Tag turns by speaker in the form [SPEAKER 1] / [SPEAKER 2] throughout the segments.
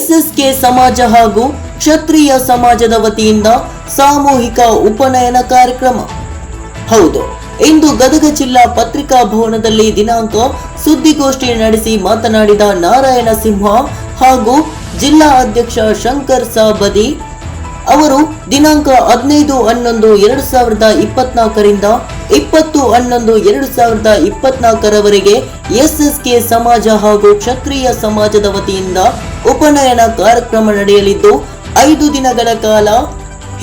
[SPEAKER 1] SSK ಸಮಾಜ ಹಾಗೂ ಕ್ಷತ್ರಿಯ ಸಮಾಜದ ವತಿಯಿಂದ ಸಾಮೂಹಿಕ ಉಪನಯನ ಕಾರ್ಯಕ್ರಮ. ಹೌದು, ಇಂದು ಗದಗ ಜಿಲ್ಲಾ ಪತ್ರಿಕಾ ಭವನದಲ್ಲಿ ದಿನಾಂಕ ಸುದ್ದಿಗೋಷ್ಠಿ ನಡೆಸಿ ಮಾತನಾಡಿದ ನಾರಾಯಣ ಸಿಂಹ ಹಾಗೂ ಜಿಲ್ಲಾ ಅಧ್ಯಕ್ಷ ಶಂಕರ್ ಸಾಬದಿ ಅವರು ದಿನಾಂಕ ಹದಿನೈದು ಹನ್ನೊಂದು ಎರಡು ಸಾವಿರದ ಇಪ್ಪತ್ನಾಲ್ಕರಿಂದ ಇಪ್ಪತ್ತು ಹನ್ನೊಂದು ಎರಡು ಸಾವಿರದ ಇಪ್ಪತ್ನಾಲ್ಕರವರೆಗೆ ಎಸ್ಎಸ್ಕೆ ಸಮಾಜ ಹಾಗೂ ಕ್ಷತ್ರಿಯ ಸಮಾಜದ ವತಿಯಿಂದ ಉಪನಯನ ಕಾರ್ಯಕ್ರಮ ನಡೆಯಲಿದ್ದು, ಐದು ದಿನಗಳ ಕಾಲ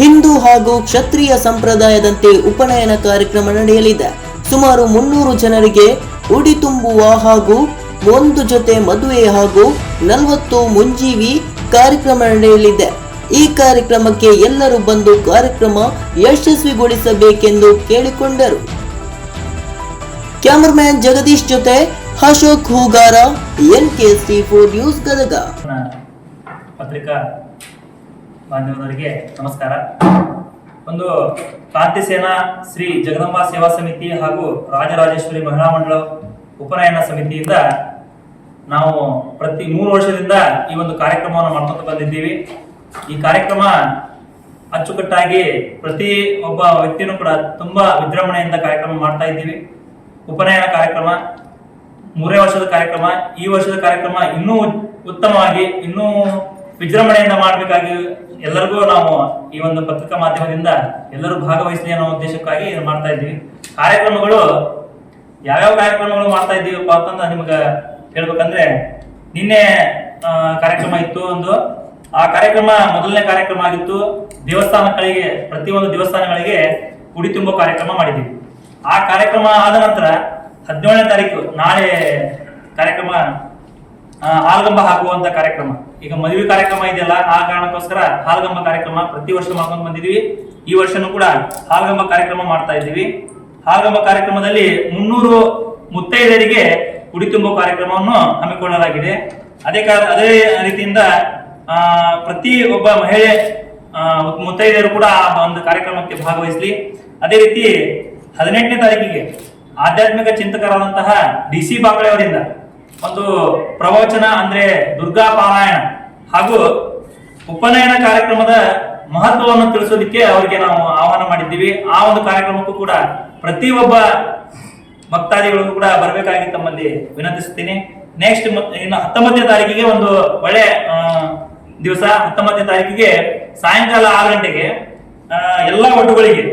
[SPEAKER 1] ಹಿಂದೂ ಹಾಗೂ ಕ್ಷತ್ರಿಯ ಸಂಪ್ರದಾಯದಂತೆ ಉಪನಯನ ಕಾರ್ಯಕ್ರಮ ನಡೆಯಲಿದೆ. ಸುಮಾರು ಮುನ್ನೂರು ಜನರಿಗೆ ಉಡಿ ತುಂಬುವ ಹಾಗೂ ಒಂದು ಜೊತೆ ಮದುವೆ ಹಾಗೂ ನಲವತ್ತು ಮುಂಜೀವಿ ಕಾರ್ಯಕ್ರಮ ನಡೆಯಲಿದೆ. ಈ ಕಾರ್ಯಕ್ರಮಕ್ಕೆ ಎಲ್ಲರೂ ಬಂದು ಕಾರ್ಯಕ್ರಮ ಯಶಸ್ವಿಗೊಳಿಸಬೇಕೆಂದು ಕೇಳಿಕೊಂಡರು. ಕ್ಯಾಮರಾಮ್ಯಾನ್ ಜಗದೀಶ್ ಜೊತೆ Ashok Hoogar N K C four news Gadag.
[SPEAKER 2] ಪತ್ರಿಕಾ ಮಾಧ್ಯಮದವರಿಗೆ ನಮಸ್ಕಾರ. ಒಂದು ಕ್ರಾಂತಿ ಸೇನಾ ಶ್ರೀ ಜಗದಂಬಾ ಸೇವಾ ಸಮಿತಿ ಹಾಗೂ ರಾಜರಾಜೇಶ್ವರಿ ಮಹಿಳಾ ಮಂಡಳ ಉಪನಯನ ಸಮಿತಿಯಿಂದ ನಾವು ಪ್ರತಿ ಮೂರು ವರ್ಷದಿಂದ ಈ ಒಂದು ಕಾರ್ಯಕ್ರಮವನ್ನು ಮಾಡ್ಕೊಂಡು ಬಂದಿದ್ದೀವಿ. ಈ ಕಾರ್ಯಕ್ರಮ ಅಚ್ಚುಕಟ್ಟಾಗಿ ಪ್ರತಿ ಒಬ್ಬ ವ್ಯಕ್ತಿನೂ ಕೂಡ ತುಂಬಾ ವಿಜೃಂಭಣೆಯಿಂದ ಕಾರ್ಯಕ್ರಮ ಮಾಡ್ತಾ ಇದ್ದೀವಿ. ಉಪನಯನ ಕಾರ್ಯಕ್ರಮ, ಮೂರೇ ವರ್ಷದ ಕಾರ್ಯಕ್ರಮ, ಈ ವರ್ಷದ ಕಾರ್ಯಕ್ರಮ ಇನ್ನೂ ಉತ್ತಮವಾಗಿ, ಇನ್ನೂ ವಿಜೃಂಭಣೆಯಿಂದ ಮಾಡಬೇಕಾಗಿ ಎಲ್ಲರಿಗೂ ನಾವು ಈ ಒಂದು ಪತ್ರಿಕಾ ಮಾಧ್ಯಮದಿಂದ ಎಲ್ಲರೂ ಭಾಗವಹಿಸಲಿ ಅನ್ನೋ ಉದ್ದೇಶಕ್ಕಾಗಿ ಮಾಡ್ತಾ ಇದ್ದೀವಿ. ಕಾರ್ಯಕ್ರಮಗಳು, ಯಾವ್ಯಾವ ಕಾರ್ಯಕ್ರಮಗಳು ಮಾಡ್ತಾ ಇದ್ದೀವಪ್ಪ ಅಂತಂದ್ರೆ ನಿಮಗೆ ಹೇಳ್ಬೇಕಂದ್ರೆ ನಿನ್ನೆ ಕಾರ್ಯಕ್ರಮ ಇತ್ತು ಒಂದು ಆ ಕಾರ್ಯಕ್ರಮ ಮೊದಲನೇ ಕಾರ್ಯಕ್ರಮ ಆಗಿತ್ತು. ದೇವಸ್ಥಾನಗಳಿಗೆ ಪ್ರತಿಯೊಂದು ದೇವಸ್ಥಾನಗಳಿಗೆ ಉಡಿ ತುಂಬೋ ಕಾರ್ಯಕ್ರಮ ಮಾಡಿದ್ದೀವಿ. ಆ ಕಾರ್ಯಕ್ರಮ ಆದ ನಂತರ ಹದಿನೇಳನೇ ತಾರೀಕು ನಾಳೆ ಕಾರ್ಯಕ್ರಮ ಹಾಲ್ಗಂಬ ಹಾಕುವಂತ ಕಾರ್ಯಕ್ರಮ. ಈಗ ಮದುವೆ ಕಾರ್ಯಕ್ರಮ ಇದೆಯಲ್ಲ, ಆ ಕಾರಣಕ್ಕೋಸ್ಕರ ಹಾಲ್ಗಂಬ ಕಾರ್ಯಕ್ರಮ ಪ್ರತಿ ವರ್ಷ ಮಾಡ್ಕೊಂಡು ಬಂದಿದೀವಿ ಈ ವರ್ಷನೂ ಕೂಡ ಹಾಲ್ಗಂಬ ಕಾರ್ಯಕ್ರಮ ಮಾಡ್ತಾ ಇದ್ದೀವಿ. ಹಾಲ್ಗಂಬ ಕಾರ್ಯಕ್ರಮದಲ್ಲಿ ಮುನ್ನೂರು ಮುತ್ತೈದೆಯರಿಗೆ ಉಡಿ ತುಂಬೋ ಕಾರ್ಯಕ್ರಮವನ್ನು ಹಮ್ಮಿಕೊಳ್ಳಲಾಗಿದೆ. ಅದೇ ಕಾರ ಅದೇ ರೀತಿಯಿಂದ ಪ್ರತಿ ಒಬ್ಬ ಮಹಿಳೆ ಮುತ್ತೈದೆಯರು ಕೂಡ ಆ ಒಂದು ಕಾರ್ಯಕ್ರಮಕ್ಕೆ ಭಾಗವಹಿಸಲಿ. ಅದೇ ರೀತಿ ಹದಿನೆಂಟನೇ ತಾರೀಕಿಗೆ ಆಧ್ಯಾತ್ಮಿಕ ಚಿಂತಕರಾದಂತಹ ಡಿ ಸಿ ಬಾಕಳೆಯವರಿಂದ ಒಂದು ಪ್ರವಚನ ಅಂದ್ರೆ ದುರ್ಗಾ ಪಾರಾಯಣ ಹಾಗೂ ಉಪನಯನ ಕಾರ್ಯಕ್ರಮದ ಮಹತ್ವವನ್ನು ತಿಳಿಸೋದಕ್ಕೆ ಅವರಿಗೆ ನಾವು ಆಹ್ವಾನ ಮಾಡಿದ್ದೀವಿ. ಆ ಒಂದು ಕಾರ್ಯಕ್ರಮಕ್ಕೂ ಕೂಡ ಪ್ರತಿಯೊಬ್ಬ ಭಕ್ತಾದಿಗಳಿಗೂ ಕೂಡ ಬರಬೇಕಾಗಿ ತಮ್ಮಲ್ಲಿ ವಿನಂತಿಸುತ್ತೇನೆ. ನೆಕ್ಸ್ಟ್ ಇನ್ನು ಹತ್ತೊಂಬತ್ತನೇ ತಾರೀಕಿಗೆ ಒಂದು ಒಳ್ಳೆ ದಿವಸ ಹತ್ತೊಂಬತ್ತನೇ ತಾರೀಕಿಗೆ ಸಾಯಂಕಾಲ ಆರು ಗಂಟೆಗೆ ಎಲ್ಲಾ ಒಟ್ಟುಗಳಿಗೆ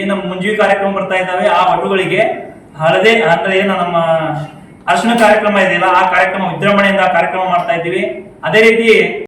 [SPEAKER 2] ಏನು ಮುಂಜಿ ಕಾರ್ಯಕ್ರಮ ಬರ್ತಾ ಇದ್ದಾವೆ, ಆ ಒಟ್ಟುಗಳಿಗೆ ಹಳದೆ, ಅಂದ್ರೆ ಏನು ನಮ್ಮ ಅರ್ಶನ ಕಾರ್ಯಕ್ರಮ ಇದೆಯಲ್ಲ, ಆ ಕಾರ್ಯಕ್ರಮ ವಿಜೃಂಭಣೆಯಿಂದ ಕಾರ್ಯಕ್ರಮ ಮಾಡ್ತಾ ಇದ್ದೀವಿ. ಅದೇ ರೀತಿ